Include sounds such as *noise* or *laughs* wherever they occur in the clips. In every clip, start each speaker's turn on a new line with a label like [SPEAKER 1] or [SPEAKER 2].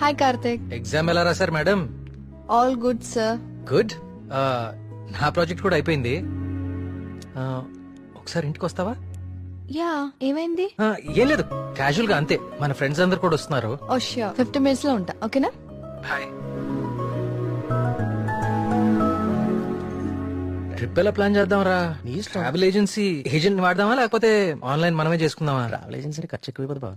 [SPEAKER 1] Hi Karthik
[SPEAKER 2] exam ఎలా రాశారు madam
[SPEAKER 1] all good sir
[SPEAKER 2] good నా ప్రాజెక్ట్ కూడా అయిపోయింది. ఆ, ఒకసారి ఇంటికి వస్తావా?
[SPEAKER 1] యా ఏమైంది?
[SPEAKER 2] ఆ, ఏం లేదు క్యాజువల్గా అంతే. మన ఫ్రెండ్స్ అందరు కూడా వస్తున్నారు.
[SPEAKER 1] ఓ ష్యూర్ ఫిఫ్టీ మినిట్స్లో ఉంటా ఓకేనా
[SPEAKER 2] హాయ్ ట్రిప్ ఎలా ప్లాన్ చేద్దాం రా. ట్రావెల్ ఏజెన్సీ ఏజెంట్ వాడదామా లేకపోతే ఆన్లైన్ మనమే చేసుకుందామా?
[SPEAKER 3] ట్రావెల్ ఏజెన్సీ ఖర్చు ఎక్కువ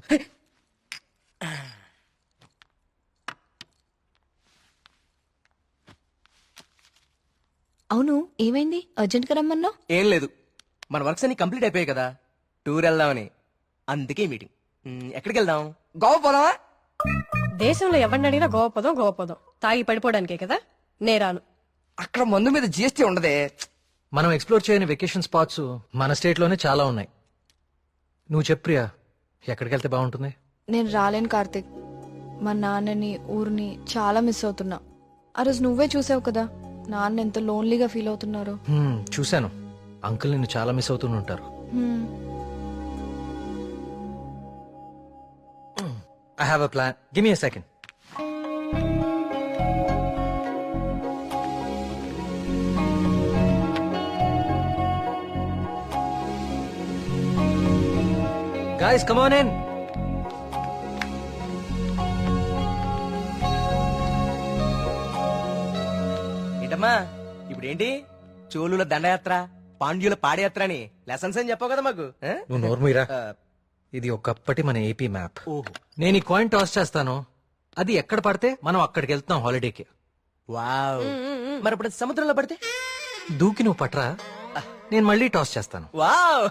[SPEAKER 1] అవును ఏమైంది? అర్జెంట్గా రమ్మన్నావు?
[SPEAKER 3] ఏం లేదు. మన వర్క్స్ అన్ని కంప్లీట్ అయిపోయాయి కదా. టూర్ వెళ్దామని. అందుకే మీటింగ్. మ్, ఎక్కడికి వెళ్దాం? గోవా పోదామా?
[SPEAKER 4] దేశంలో ఎవరిని అడిగినా గోవ పదం గోవ పదం. తాగి పడిపోవడానికే కదా? నేరాను
[SPEAKER 5] అక్కడ మందు మీద జిఎస్టీ ఉండదే.
[SPEAKER 2] మనం ఎక్స్ప్లోర్ చేయని వెకేషన్ స్పాట్స్ మన స్టేట్లోనే చాలా ఉన్నాయి. నువ్వు చెప్పు ప్రియా ఎక్కడికి వెళ్తే బాగుంటుంది?
[SPEAKER 1] నేను రాలేను కార్తిక్. మా నాన్నని ఊరిని చాలా మిస్ అవుతున్నా. ఆ రోజు నువ్వే చూసావు కదా? నాన్న ఎంత లోన్లీగా ఫీల్ అవుతున్నారు.
[SPEAKER 2] హ్మ్, చూశాను. అంకుల్ నిన్ను చాలా మిస్ అవుతూ ఉంటారు.
[SPEAKER 1] హ్మ్.
[SPEAKER 2] I have a plan give me a second Guys, come on in.
[SPEAKER 3] ఏంటమ్మా ఇప్పుడు ఏంటి చోళుల దండయాత్ర పాండ్యుల పాదయాత్ర అని లెసన్స్ అని చెప్పావు కదా మాకు ఆ?
[SPEAKER 2] నువ్వు నోర్మీరా ఇది ఒకప్పటి మన ఏపీ మ్యాప్
[SPEAKER 3] ఓహో.
[SPEAKER 2] నేను ఈ కాయిన్ టాస్ చేస్తాను. అది ఎక్కడ పడితే మనం అక్కడికి వెళ్తాం హాలిడేకి
[SPEAKER 3] వావ్. మరి ఇప్పుడు అది సముద్రంలో పడితే?
[SPEAKER 2] దూకి నువ్వు పట్రా. నేను మళ్ళీ టాస్ చేస్తాను.
[SPEAKER 3] వావ్.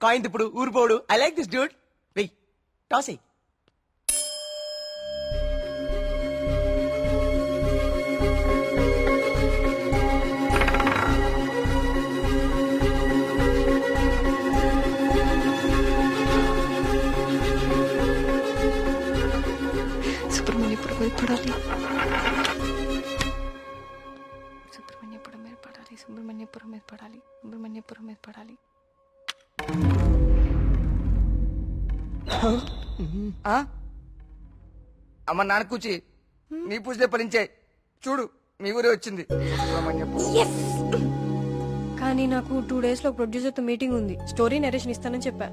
[SPEAKER 3] కాయిన్ ఇప్పుడు ఊరిపోడు ఐ లైక్ దిస్ డ్యూడ్ వెయ్ టాస్ ఎయ్
[SPEAKER 5] ఆ? అమ్మ నాన్న కూచి నీ పూజలే ఫలించే చూడు మీ ఊరే వచ్చింది.
[SPEAKER 4] కానీ నాకు టూ డేస్లో ప్రొడ్యూసర్తో మీటింగ్ ఉంది. స్టోరీ నరేషన్ ఇస్తానని చెప్పా.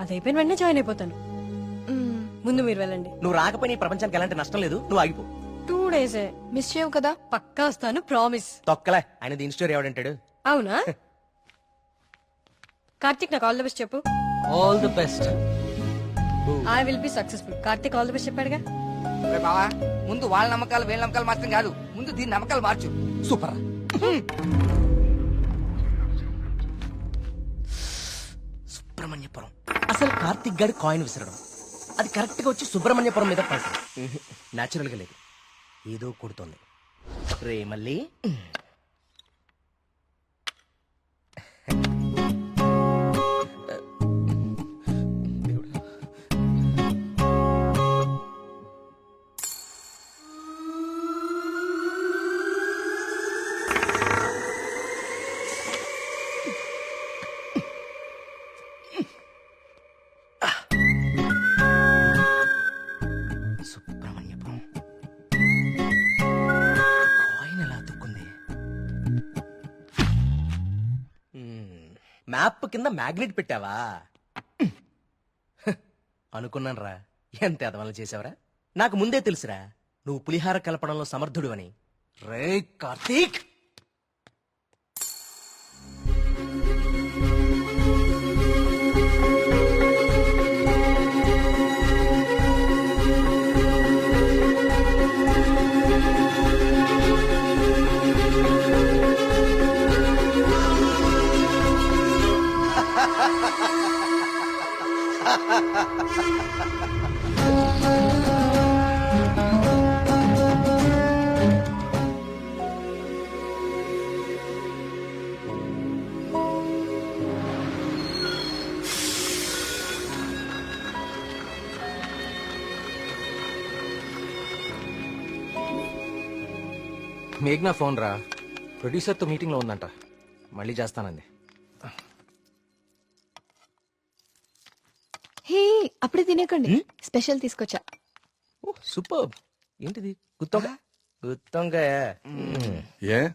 [SPEAKER 4] అది అయిపోయిన వెంటనే జాయిన్ అయిపోతాను.
[SPEAKER 1] మ్మ్.
[SPEAKER 4] ముందు మీరు వెళ్ళండి.
[SPEAKER 3] నువ్వు రాకపోయినా ఈ ప్రపంచానికి ఎలాంటి నష్టం లేదు. నువ్వు ఆగిపో.
[SPEAKER 4] టూ డేసే
[SPEAKER 1] మిస్ చేయవు కదా?
[SPEAKER 4] పక్కా వస్తాను ప్రామిస్
[SPEAKER 3] తొక్కలే. ఆయన దీని స్టోరీ ఎవడంటాడు
[SPEAKER 4] అవునా? కార్తిక్ నాకు ఆల్ ద బెస్ట్ చెప్పు.
[SPEAKER 2] All the best
[SPEAKER 4] I will be successful Karthik all the best చెప్పాడుగా?
[SPEAKER 5] రే బావా ముందు వాళ్ళ నమ్మకాలు వీళ్ళ నమ్మకాలు మార్చడం కాదు. ముందు దీని నమ్మకాలు మార్చు.
[SPEAKER 3] సూపర్ సుబ్రహ్మణ్యపురం. అసలు కార్తిక్ గారి కాయిన్ విసరడం. అది కరెక్ట్గా వచ్చి సుబ్రహ్మణ్యపురం మీద పడుతుంది న్యాచురల్గా లేదు. ఏదో కొడుతుంది. రే మళ్ళీ సుబ్రహ్మణ్యపురం కాయిన్ ఎలా తుక్కుంది మ్యాప్ కింద మ్యాగ్నెట్ పెట్టావా? అనుకున్నాను రా ఎంత ఎదవలు చేసావరా నాకు ముందే తెలుసురా. నువ్వు పులిహార కలపడంలో సమర్థుడు అని రే కార్తీక్!
[SPEAKER 2] మేఘ్నా ఫోన్ రా. ప్రొడ్యూసర్తో మీటింగ్లో ఉందంట. మళ్ళీ చేస్తానండి
[SPEAKER 1] హే అప్పుడే తినేకండి. స్పెషల్ తీసుకొచ్చా.
[SPEAKER 3] సూపర్. ఏంటిది? గుత్తొంకాయ? గుత్తొంకాయ.
[SPEAKER 6] ఏ?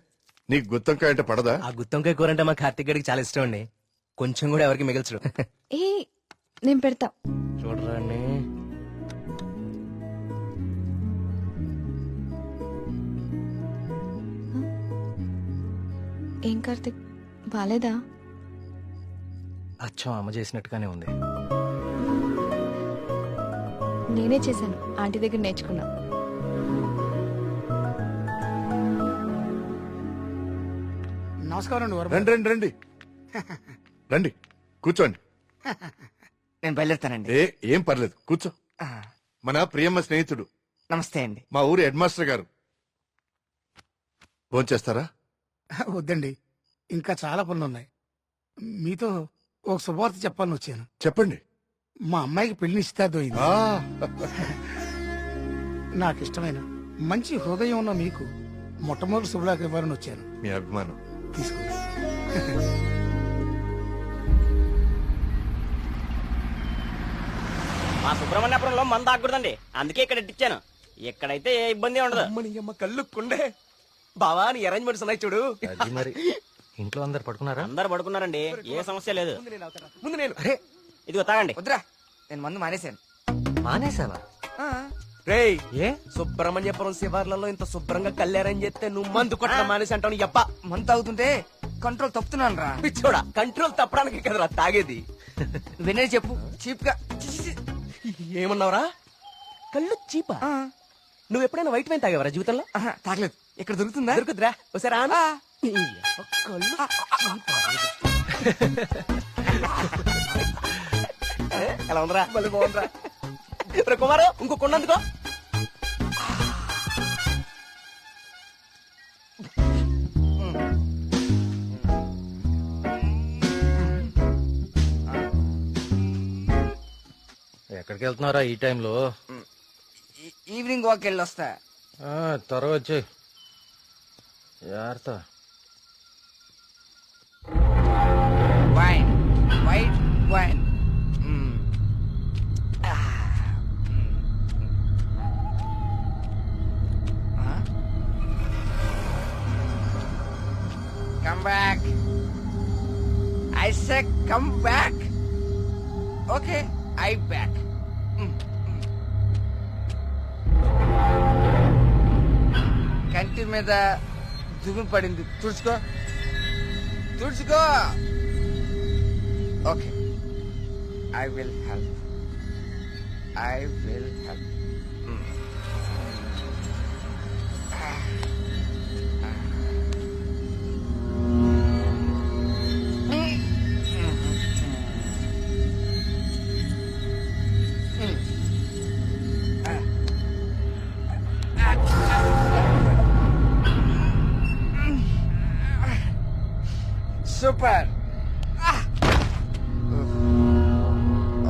[SPEAKER 6] నీకు గుత్తంకాయ అంటే పడదా?
[SPEAKER 3] ఆ గుత్తొంకాయ కూర అంటే మా కార్తిక్ గడికి చాలా ఇష్టం అండి. కొంచెం కూడా ఎవరికి మిగల్చడు.
[SPEAKER 1] ఏ నేను పెడతా.
[SPEAKER 3] చూడరండి
[SPEAKER 1] ఏం కార్తిక్? బాలేదా?
[SPEAKER 2] అచ్చం అమ్మ చేసినట్టుగానే ఉంది.
[SPEAKER 1] నేనే చేశాను. ఆంటీ దగ్గర నేర్చుకున్నా.
[SPEAKER 7] నమస్కారం అండి వరద
[SPEAKER 6] రండి రండి రండి. *laughs* రండి కూర్చోండి.
[SPEAKER 5] నేను బయలుదేరుతానండి.
[SPEAKER 6] ఏ ఏం పర్లేదు కూర్చో.
[SPEAKER 5] ఆ,
[SPEAKER 6] మన ప్రియమ్మ స్నేహితుడు.
[SPEAKER 5] నమస్తే అండి.
[SPEAKER 6] మా ఊరి హెడ్ మాస్టర్ గారు భోంచేస్తారా *laughs*
[SPEAKER 7] వద్దండి ఇంకా చాలా పనులు ఉన్నాయి మీతో ఒక శుభవార్త చెప్పాలని వచ్చాను.
[SPEAKER 6] చెప్పండి.
[SPEAKER 7] మా అమ్మాయికి పెళ్ళి
[SPEAKER 6] ఆ.
[SPEAKER 7] నాకు ఇష్టమైన మంచి హృదయం ఉన్న మీకు మొట్టమొదటి శుభలాకి ఇవ్వాలని వచ్చాను.
[SPEAKER 6] మీ అభిమానం.
[SPEAKER 7] తీసుకో
[SPEAKER 8] మా సుబ్రహ్మణ్యపురంలో మంద ఆకూడదండి అందుకే ఇక్కడ ఇచ్చాను ఇక్కడైతే ఏ ఇబ్బంది ఉండదు.
[SPEAKER 3] అమ్మని అమ్మ కళ్ళు కుండే. బావా నీ అరేంజ్మెంట్స్ ఉన్నాయి చూడు.
[SPEAKER 2] అది మరి. ఇంట్లో అందరు పడుకున్నారా?
[SPEAKER 8] అందరు పడుకున్నారండి. ఏ సమస్య లేదు.
[SPEAKER 3] ముందు నేను అవుతాను. ముందు నేను.
[SPEAKER 2] అరే.
[SPEAKER 8] ఇదిగో తాగండి.
[SPEAKER 5] వద్దురా. నేను మందు మానేశాను.
[SPEAKER 2] మానేసావా
[SPEAKER 5] ఆ,
[SPEAKER 3] రేయ్
[SPEAKER 2] ఏ?
[SPEAKER 3] సుబ్రహ్మణ్యపురం శివార్లలో ఇంత శుభ్రంగా కళ్యాణం చేస్తే నువ్వు మందు కొట్టడం మానేసి అంటావు అబ్బా
[SPEAKER 5] మందు తాగుతుంటే కంట్రోల్ తప్పుతున్నాను రా.
[SPEAKER 3] పిచ్చోడా కంట్రోల్ తప్పడానికి కదరా తాగేది?
[SPEAKER 5] వినే చెప్పు చీప్గా.
[SPEAKER 3] ఏమన్నావురా? కళ్ళు చీపా?
[SPEAKER 5] ఆ,
[SPEAKER 3] నువ్వు ఎప్పుడైనా వైట్ వైన్ తాగేవరా జీవితంలో?
[SPEAKER 5] ఆహా, తాగలేదు. ఇక్కడ దొరుకుతుందా?
[SPEAKER 3] దొరుకుతురా ఒకసారి కళ్ళు *laughs* ఎలా ఉందిరా మళ్ళీ బాగుందిరా. *laughs* రే కుమారు ఇంకో కొండందుకో
[SPEAKER 2] ఎక్కడికి వెళ్తున్నారా ఈ టైంలో?
[SPEAKER 5] ఈవినింగ్ వాక్ వెళ్ళి వస్తా
[SPEAKER 2] ఆ, త్వరగా వచ్చి జాగ్రత్త.
[SPEAKER 5] Wine white wine come back I say come back okay I back కంటి మీద దుమ్ము పడింది. తుడుచుకో. తుడుచుకో. Okay I will help I will help super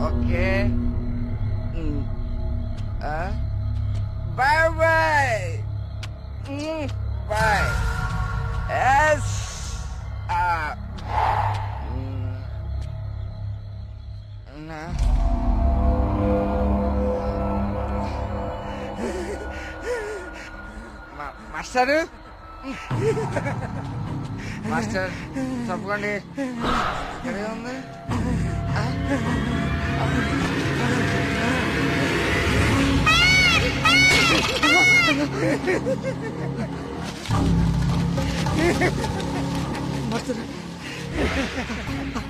[SPEAKER 5] okay bye bye bye yes master master తప్పకండి. ఇక్కడే ఉంది?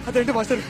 [SPEAKER 3] అదేంటి మాస్టర్?